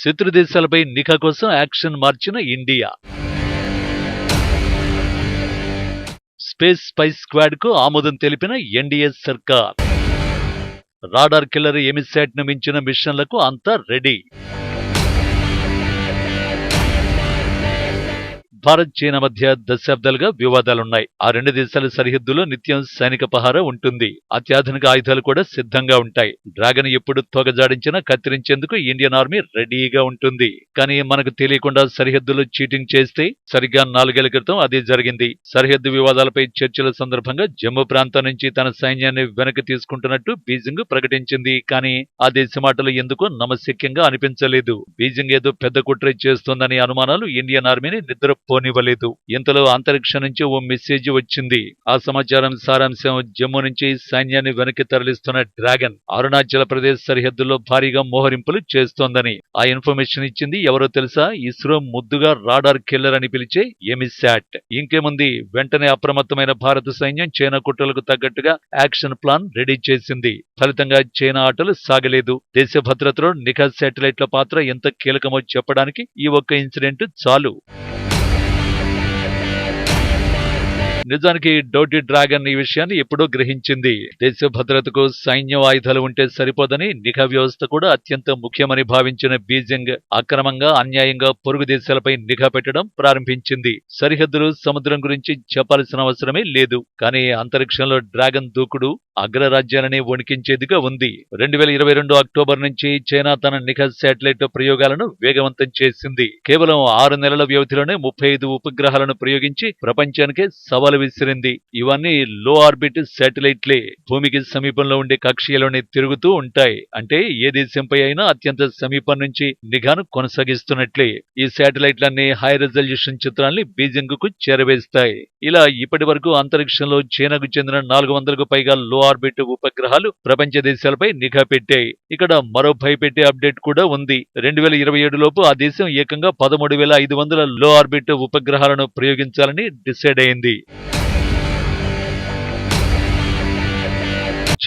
శత్రు దేశాలపై నిఘా కోసం యాక్షన్ మార్చిన ఇండియా. స్పేస్ స్పై స్క్వాడ్కు ఆమోదం తెలిపిన ఎన్డీఏ సర్కార్. రాడార్ కిల్లర్ ఎమిసాట్ను మించిన మిషన్లకు అంతా రెడీ. భారత్ చైనా మధ్య దశాబ్దాలుగా వివాదాలున్నాయి. ఆ రెండు దేశాల సరిహద్దులో నిత్యం సైనిక పహారా ఉంటుంది. అత్యాధునిక ఆయుధాలు కూడా సిద్ధంగా ఉంటాయి. డ్రాగన్ ఎప్పుడు తొగజాడించినా కత్తిరించేందుకు ఇండియన్ ఆర్మీ రెడీగా ఉంటుంది. కానీ మనకు తెలియకుండా సరిహద్దులో చీటింగ్ చేస్తే సరిగ్గా నాలుగేళ్ళ క్రితం అది జరిగింది. సరిహద్దు వివాదాలపై చర్చల సందర్భంగా జమ్మూ ప్రాంతం నుంచి తన సైన్యాన్ని వెనక్కి తీసుకుంటున్నట్టు బీజింగ్ ప్రకటించింది. కానీ ఆ దేశ మాటలు ఎందుకో నమశక్యంగా అనిపించలేదు. బీజింగ్ ఏదో పెద్ద కుట్ర చేస్తోందనే అనుమానాలు ఇండియన్ ఆర్మీని పోనివ్వలేదు. ఇంతలో అంతరిక్షం నుంచి ఓ మెసేజ్ వచ్చింది. ఆ సమాచారం సారాంశం జమ్మూ నుంచి సైన్యాన్ని వెనక్కి తరలిస్తున్న డ్రాగన్ అరుణాచల్ ప్రదేశ్ సరిహద్దులో భారీగా మోహరింపులు చేస్తోందని ఆ ఇన్ఫర్మేషన్ ఇచ్చింది. ఎవరో తెలుసా? ఇస్రో ముద్దుగా రాడార్ కిల్లర్ అని పిలిచే ఎమిశాట్. ఇంకేముంది? వెంటనే అప్రమత్తమైన భారత సైన్యం చైనా కుట్రలకు తగ్గట్టుగా యాక్షన్ ప్లాన్ రెడీ చేసింది. ఫలితంగా చైనా ఆటలు సాగలేదు. దేశ భద్రతలో నిఘా శాటిలైట్ల పాత్ర ఎంత కీలకమో చెప్పడానికి ఈ ఒక్క ఇన్సిడెంట్ చాలు. నిజానికి డోటీ డ్రాగన్ ఈ విషయాన్ని ఎప్పుడో గ్రహించింది. దేశ భద్రతకు సైన్యం ఆయుధాలు ఉంటే సరిపోదని నిఘా వ్యవస్థ కూడా అత్యంత ముఖ్యమని భావించిన బీజింగ్ అక్రమంగా అన్యాయంగా పొరుగు దేశాలపై నిఘా పెట్టడం ప్రారంభించింది. సరిహద్దులు సముద్రం గురించి చెప్పాల్సిన అవసరమే లేదు. కానీ అంతరిక్షంలో డ్రాగన్ దూకుడు అగ్రరాజ్యాలని వణికించేదిగా ఉంది. రెండు వేల ఇరవై రెండు అక్టోబర్ నుంచి చైనా తన నిఘా శాటిలైట్ ప్రయోగాలను వేగవంతం చేసింది. కేవలం ఆరు నెలల వ్యవధిలోనే ముప్పై ఐదు ఉపగ్రహాలను ప్రయోగించి ప్రపంచానికే సవాలు విసిరింది ఇవన్నీ లో ఆర్బిట్ శాటిలైట్లే. భూమికి సమీపంలో ఉండే కక్ష్యలోనే తిరుగుతూ ఉంటాయి. అంటే ఏ దేశంపై అయినా అత్యంత సమీపం నుంచి నిఘాను కొనసాగిస్తున్నట్లే. ఈ శాటిలైట్లన్నీ హై రెజల్యూషన్ చిత్రాల్ని బీజింగ్కు చేరవేస్తాయి. ఇలా ఇప్పటి వరకు అంతరిక్షంలో చైనాకు చెందిన నాలుగు వందలకు పైగా లో ఆర్బిట్ ఉపగ్రహాలు ప్రపంచ దేశాలపై నిఘా పెట్టాయి. ఇక్కడ మరో భయపెట్టే అప్డేట్ కూడా ఉంది. రెండు వేల ఇరవై ఏడు లోపు ఆ దేశం ఏకంగా పదమూడు వేల ఐదు వందల లో ఆర్బిట్ ఉపగ్రహాలను ప్రయోగించాలని డిసైడ్ అయింది.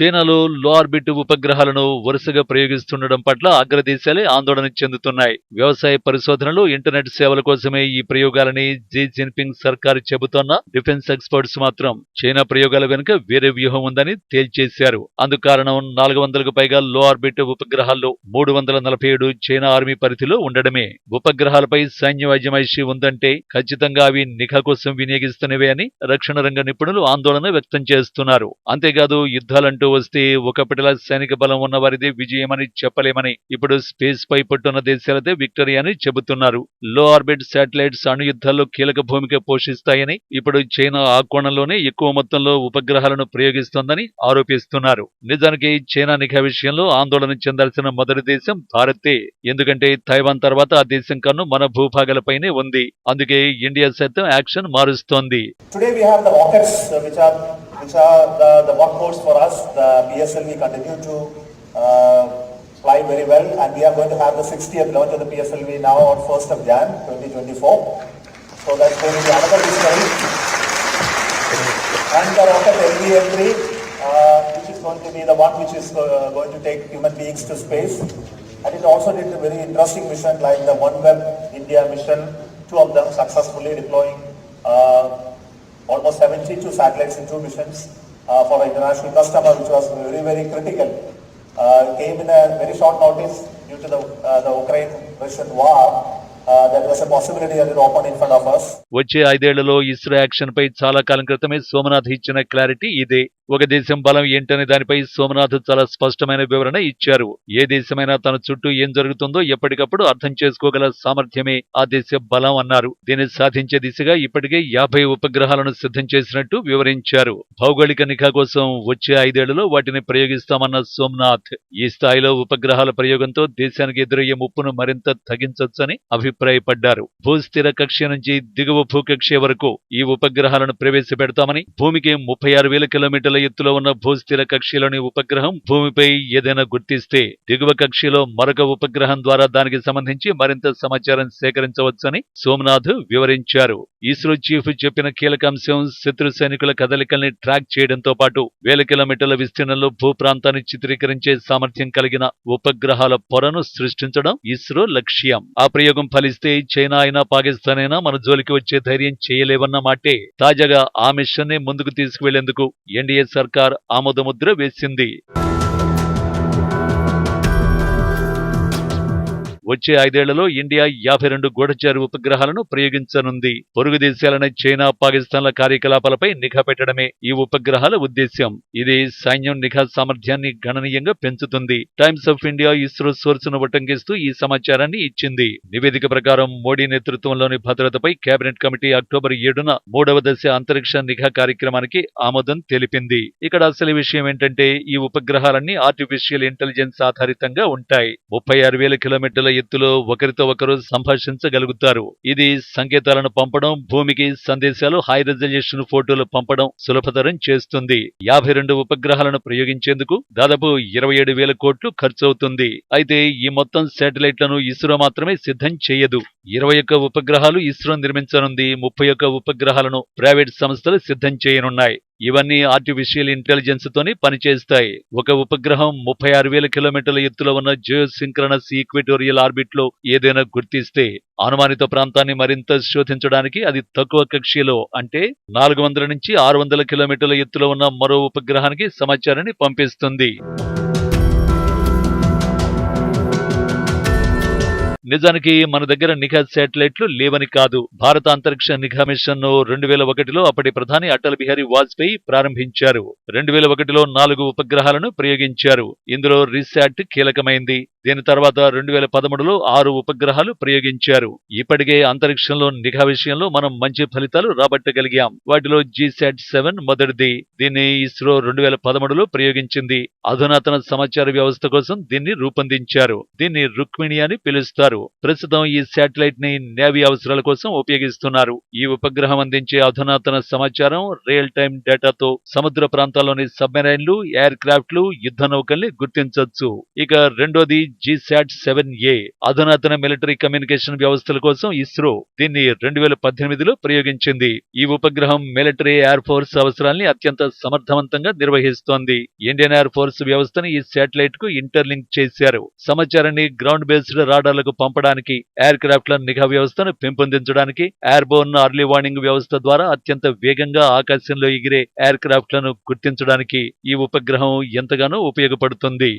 చైనాలో లో ఆర్బిట్ ఉపగ్రహాలను వరుసగా ప్రయోగిస్తుండడం పట్ల అగ్రదేశాలే ఆందోళన చెందుతున్నాయి. వ్యవసాయ పరిశోధనలు ఇంటర్నెట్ సేవల కోసమే ఈ ప్రయోగాలని జీ జిన్పింగ్ సర్కారు చెబుతోన్న డిఫెన్స్ ఎక్స్పర్ట్స్ మాత్రం. చైనా ప్రయోగాల వెనుక వేరే వ్యూహం ఉందని తేల్చేశారు. అందుకారణం నాలుగు వందలకు పైగా లో ఆర్బిట్ ఉపగ్రహాల్లో మూడు వందల నలభై ఏడు చైనా ఆర్మీ పరిధిలో ఉండడమే. ఉపగ్రహాలపై సైన్య అజమాయిషి ఉందంటే ఖచ్చితంగా అవి నిఘా కోసం వినియోగిస్తున్నవే అని రక్షణ రంగ నిపుణులు ఆందోళన వ్యక్తం చేస్తున్నారు. అంతేకాదు యుద్ధాలంటూ వస్తే ఒకప్పటిలా సైనిక బలం ఉన్నవారిదే విజయమని చెప్పలేమని ఇప్పుడు స్పేస్ పై పట్టున్న దేశాలదే విక్టరీ అని చెబుతున్నారు. లో ఆర్బిట్ శాటిలైట్స్ అణు యుద్ధాల్లో కీలక భూమిక పోషిస్తాయని ఇప్పుడు చైనా ఆ కోణంలోనే ఎక్కువ మొత్తంలో ఉపగ్రహాలను ప్రయోగిస్తోందని ఆరోపిస్తున్నారు. నిజానికి చైనా నిఘా విషయంలో ఆందోళన చెందాల్సిన మొదటి దేశం భారతే. ఎందుకంటే తైవాన్ తర్వాత ఆ దేశం కన్ను మన భూభాగాలపైనే ఉంది. అందుకే ఇండియా సైతం యాక్షన్ మారుస్తోంది. Today we have the rockets uh, which are which are the, the workhorse for us. The PSLV continue to uh, fly very well, and we are going to have the 60th launch of the PSLV now on 1st of Jan 2024. So that's going to be another discovery. And the rocket LVM3, uh, which is going to be the one which is uh, going to take human beings to space. And it also did a very interesting mission like the OneWeb India mission, two of them successfully deploying uh, almost 72 satellites in two missions uh, for an international customer, which was very, very critical. Uh, came in a very short notice due to the, uh, the Ukraine-Russian war. వచ్చే ఐదేళ్ళలో ISRO action పై చాలా కాలం క్రితమే సోమనాథ్ ఇచ్చిన clarity ఇదే ఒక దేశం బలం ఏంటనే దానిపై సోమనాథ్ చాలా స్పష్టమైన వివరణ ఇచ్చారు. ఏ దేశమైనా తన చుట్టూ ఏం జరుగుతుందో ఎప్పటికప్పుడు అర్థం చేసుకోగల సామర్థ్యమే ఆ దేశ బలం అన్నారు. దీన్ని సాధించే దిశగా ఇప్పటికే యాభై ఉపగ్రహాలను సిద్ధం చేసినట్టు వివరించారు. భౌగోళిక నిఘా కోసం వచ్చే ఐదేళ్ళలో వాటిని ప్రయోగిస్తామన్న సోమనాథ్ ఈ స్థాయిలో ఉపగ్రహాల ప్రయోగంతో దేశానికి ఎదురయ్యే ముప్పును మరింత తగ్గించొచ్చని అభిప్రాయపడ్డారు. భూస్థిర కక్ష నుంచి దిగువ భూకక్ష వరకు ఈ ఉపగ్రహాలను ప్రవేశపెడతామని భూమికి ముప్పై ఆరు వేల కిలోమీటర్ల ఎత్తులో ఉన్న భూస్థిర కక్షలోని ఉపగ్రహం భూమిపై ఏదైనా గుర్తిస్తే దిగువ కక్షలో మరొక ఉపగ్రహం ద్వారా దానికి సంబంధించి మరింత సమాచారం సేకరించవచ్చని సోమనాథ్ వివరించారు. ఇస్రో చీఫ్ చెప్పిన కీలక అంశం శత్రు సైనికుల కదలికల్ని ట్రాక్ చేయడంతో పాటు వేల కిలోమీటర్ల విస్తీర్ణంలో భూ ప్రాంతాన్ని చిత్రీకరించే సామర్థ్యం కలిగిన ఉపగ్రహాల పొరను సృష్టించడం ఇస్రో లక్ష్యం. ఆ ప్రయోగం ఫలిస్తే చైనా అయినా పాకిస్తాన్ అయినా మన జోలికి వచ్చే ధైర్యం చేయలేవన్న మాటే తాజాగా ఆ మిషన్ని ముందుకు తీసుకువెళ్ళేందుకు ఎన్డీఏ సర్కార్ ఆమోదముద్ర వేసింది. వచ్చే ఐదేళ్ళలో ఇండియా యాభై రెండు గూఢచారి ఉపగ్రహాలను ప్రయోగించనుంది. పొరుగు దేశాలైన చైనా పాకిస్తాన్ల కార్యకలాపాలపై నిఘా పెట్టడమే ఈ ఉపగ్రహాల ఉద్దేశ్యం. ఇది సైన్యం నిఘా సామర్థ్యాన్ని గణనీయంగా పెంచుతుంది. టైమ్స్ ఆఫ్ ఇండియా ఇస్రో సోర్స్ను ఉటంకిస్తూ ఈ సమాచారాన్ని ఇచ్చింది. నివేదిక ప్రకారం మోడీ నేతృత్వంలోని భద్రతపై కేబినెట్ కమిటీ అక్టోబర్ ఏడున మూడవ దశ అంతరిక్ష నిఘా కార్యక్రమానికి ఆమోదం తెలిపింది. ఇక్కడ అసలు విషయం ఏంటంటే ఈ ఉపగ్రహాలన్నీ ఆర్టిఫిషియల్ ఇంటెలిజెన్స్ ఆధారితంగా ఉంటాయి. ముప్పై ఆరు వేల కిలోమీటర్ల ఎత్తులో ఒకరితో ఒకరు సంభాషించగలుగుతారు. ఇది సంకేతాలను పంపడం భూమికి సందేశాలు హై రెజల్యూషన్ ఫోటోలు పంపడం సులభతరం చేస్తుంది. యాభై రెండు ఉపగ్రహాలను ప్రయోగించేందుకు దాదాపు ఇరవై ఏడు వేల కోట్లు ఖర్చవుతుంది. అయితే ఈ మొత్తం శాటిలైట్లను ఇస్రో మాత్రమే సిద్ధం చేయదు. ఇరవై ఒక్క ఉపగ్రహాలు ఇస్రో నిర్మించనుంది. ముప్పై ఒక్క ఉపగ్రహాలను ప్రైవేట్ సంస్థలు సిద్ధం చేయనున్నాయి. ఇవన్నీ ఆర్టిఫిషియల్ ఇంటెలిజెన్స్ తోని పనిచేస్తాయి. ఒక ఉపగ్రహం ముప్పై ఆరు వేల కిలోమీటర్ల ఎత్తులో ఉన్న జియో సింక్రనస్ ఈక్వెటోరియల్ ఆర్బిట్లో ఏదైనా గుర్తిస్తే అనుమానిత ప్రాంతాన్ని మరింత శోధించడానికి అది తక్కువ కక్షలో అంటే నాలుగు వందల నుంచి ఆరు వందల కిలోమీటర్ల ఎత్తులో ఉన్న మరో ఉపగ్రహానికి సమాచారాన్ని పంపిస్తుంది. నిజానికి మన దగ్గర నిఘా శాటిలైట్లు లేవని కాదు. భారత అంతరిక్ష నిఘా మిషన్ను రెండు వేల ఒకటిలో అప్పటి ప్రధాని అటల్ బిహారీ వాజ్పేయి ప్రారంభించారు. రెండు వేల ఒకటిలో నాలుగు ఉపగ్రహాలను ప్రయోగించారు. ఇందులో రీశాట్ కీలకమైంది. దీని తర్వాత రెండు వేల పదమూడులో ఆరు ఉపగ్రహాలు ప్రయోగించారు. ఇప్పటికే అంతరిక్షంలో నిఘా విషయంలో మనం మంచి ఫలితాలు రాబట్టగలిగాం. వాటిలో జీశాట్ సెవెన్ మొదటిది. దీన్ని ఇస్రో రెండు వేల పదమూడులో ప్రయోగించింది. అధునాతన సమాచార వ్యవస్థ కోసం దీన్ని రూపొందించారు. దీన్ని రుక్మిణి అని పిలుస్తారు. ప్రస్తుతం ఈ శాటిలైట్ని నేవీ అవసరాల కోసం ఉపయోగిస్తున్నారు. ఈ ఉపగ్రహం అందించే అధునాతన సమాచారం రియల్ టైం డేటాతో సముద్ర ప్రాంతాల్లోని సబ్మెరైన్లు ఎయిర్ క్రాఫ్ట్లు యుద్ధ నౌకల్ని గుర్తించవచ్చు ఇక రెండోది జీశాట్ సెవెన్ ఏ అధునాతన మిలిటరీ కమ్యూనికేషన్ వ్యవస్థల కోసం ఇస్రో దీన్ని రెండు వేల పద్దెనిమిదిలో ప్రయోగించింది. ఈ ఉపగ్రహం మిలిటరీ ఎయిర్ ఫోర్స్ అవసరాల్ని అత్యంత సమర్థవంతంగా నిర్వహిస్తోంది. ఇండియన్ ఎయిర్ ఫోర్స్ వ్యవస్థను ఈ శాటిలైట్కు ఇంటర్లింక్ చేశారు. సమాచారాన్ని గ్రౌండ్ బేస్డ్ రాడార్లకు పంపడానికి ఎయిర్ క్రాఫ్ట్ల నిఘా వ్యవస్థను పెంపొందించడానికి ఎయిర్బోర్న్ అర్లీ వార్నింగ్ వ్యవస్థ ద్వారా అత్యంత వేగంగా ఆకాశంలో ఎగిరే ఎయిర్ క్రాఫ్ట్లను గుర్తించడానికి ఈ ఉపగ్రహం ఎంతగానో ఉపయోగపడుతుంది.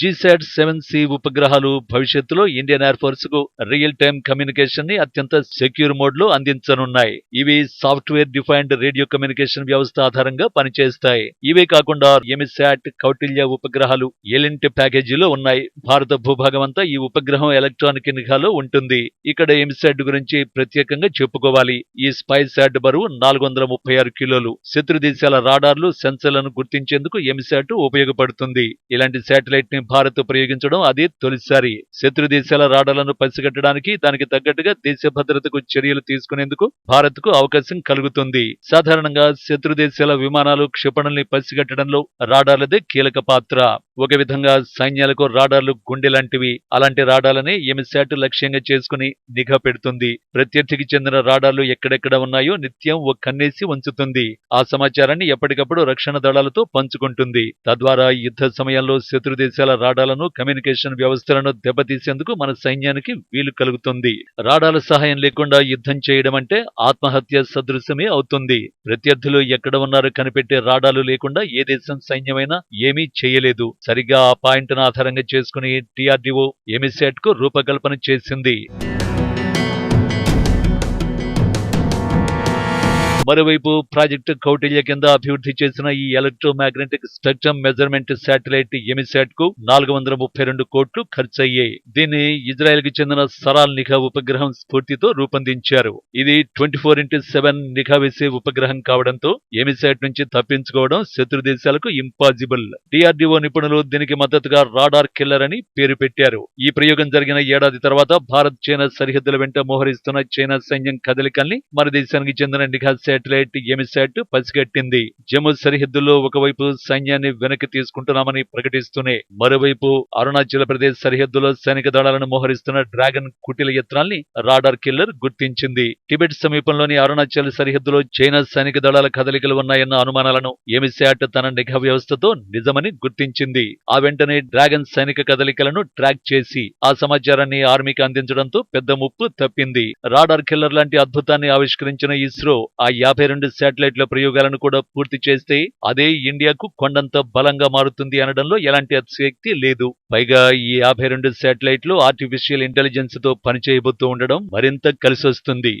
జీసాట్ సెవెన్ సి ఉపగ్రహాలు భవిష్యత్తులో ఇండియన్ ఎయిర్ ఫోర్స్కు రియల్ టైమ్ కమ్యూనికేషన్ని అత్యంత సెక్యూర్ మోడ్లో అందించనున్నాయి. ఇవి సాఫ్ట్వేర్ డిఫైన్డ్ రేడియో కమ్యూనికేషన్ వ్యవస్థ ఆధారంగా పనిచేస్తాయి. ఇవే కాకుండా ఎమిసాట్ కౌటిల్య ఉపగ్రహాలు ఎలింట్ ప్యాకేజీలో ఉన్నాయి. భారత భూభాగం అంతా ఈ ఉపగ్రహం ఎలక్ట్రానిక్ నిఘాలో ఉంటుంది. ఇక్కడ ఎమిసాట్ గురించి ప్రత్యేకంగా చెప్పుకోవాలి. ఈ స్పై శాట్ బరువు నాలుగు వందల ముప్పై ఆరు కిలోలు. శత్రు దేశాల రాడార్లు సెన్సర్లను గుర్తించేందుకు ఎమిసాట్ ఉపయోగపడుతుంది. ఇలాంటి శాటిలైట్ని భారత్ ప్రయోగించడం అదే తొలిసారి. శత్రు దేశాల రాడాలను పసిగట్టడానికి దానికి తగ్గట్టుగా దేశ భద్రతకు చర్యలు తీసుకునేందుకు భారత్కు అవకాశం కలుగుతుంది. సాధారణంగా శత్రు దేశాల విమానాలు క్షిపణుల్ని పసిగట్టడంలో రాడార్లదే కీలక పాత్ర. ఒక విధంగా సైన్యాలకు రాడార్లు గుండె లాంటివి. అలాంటి రాడాలని ఎమిశాట్ లక్ష్యంగా చేసుకుని నిఘా పెడుతుంది. ప్రత్యర్థికి చెందిన రాడార్లు ఎక్కడెక్కడ ఉన్నాయో నిత్యం ఓ కన్నేసి ఉంచుతుంది. ఆ సమాచారాన్ని ఎప్పటికప్పుడు రక్షణ దళాలతో పంచుకుంటుంది. తద్వారా యుద్ధ సమయంలో శత్రు దేశాల రాడాలను కమ్యూనికేషన్ వ్యవస్థలను దెబ్బతీసేందుకు మన సైన్యానికి వీలు కలుగుతుంది. రాడాల సహాయం లేకుండా యుద్ధం చేయడం అంటే ఆత్మహత్య సదృశ్యమే అవుతుంది. ప్రత్యర్థులు ఎక్కడ ఉన్నారో కనిపెట్టే రాడాలు లేకుండా ఏ దేశం సైన్యమైనా ఏమీ చేయలేదు. సరిగ్గా ఆ పాయింట్ను ఆధారంగా చేసుకుని టీఆర్డీఓ ఎమిసెట్కు రూపకల్పన చేసింది. మరోవైపు ప్రాజెక్టు కౌటిల్య కింద అభివృద్ధి చేసిన ఈ ఎలక్ట్రోమాగ్నెటిక్ స్పెక్ట్రమ్ మెజర్మెంట్ శాటిలైట్ ఎమిసాట్కు నాలుగు వందల ముప్పై రెండు కోట్లు ఖర్చయ్యాయి. దీన్ని ఇజ్రాయెల్కి చెందిన సరాల్ నిఘా ఉపగ్రహం స్ఫూర్తితో రూపొందించారు. ఇది ట్వంటీ ఫోర్ ఇంటూ సెవెన్ నిఘా వేసే ఉపగ్రహం కావడంతో ఎమిసాట్ నుంచి తప్పించుకోవడం శత్రు దేశాలకు ఇంపాసిబుల్ డిఆర్డీఓ నిపుణులు దీనికి మద్దతుగా రాడార్ కిల్లర్ అని పేరు పెట్టారు. ఈ ప్రయోగం జరిగిన ఏడాది తర్వాత భారత్ చైనా సరిహద్దుల వెంట మోహరిస్తున్న చైనా సైన్యం కదలికల్ని మన దేశానికి చెందిన నిఘా శాటిలైట్ ఎమిసాట్ పసిగట్టింది జమ్మూ సరిహద్దులో ఒకవైపు సైన్యాన్ని వెనక్కి తీసుకుంటున్నామని ప్రకటిస్తూనే మరోవైపు అరుణాచల్ ప్రదేశ్ సరిహద్దులో సైనిక దళాలను మోహరిస్తున్న డ్రాగన్ కుటిల యత్నాల్ని రాడార్ కిల్లర్ గుర్తించింది. టిబెట్ సమీపంలోని అరుణాచల్ సరిహద్దులో చైనా సైనిక దళాల కదలికలు ఉన్నాయన్న అనుమానాలను ఎమిసాట్ తన నిఘా వ్యవస్థతో నిజమని గుర్తించింది. ఆ వెంటనే డ్రాగన్ సైనిక కదలికలను ట్రాక్ చేసి ఆ సమాచారాన్ని ఆర్మీకి అందించడంతో పెద్ద ముప్పు తప్పింది. రాడార్ కిల్లర్ లాంటి అద్భుతాన్ని ఆవిష్కరించిన ఇస్రో ఆ యాభై రెండు శాటిలైట్ల ప్రయోగాలను కూడా పూర్తి చేస్తే అదే ఇండియాకు కొండంత బలంగా మారుతుంది అనడంలో ఎలాంటి అతిశక్తి లేదు. పైగా ఈ యాభై రెండు శాటిలైట్లు ఆర్టిఫిషియల్ ఇంటెలిజెన్స్తో పనిచేయబోతూ ఉండడం మరింత కలిసొస్తుంది.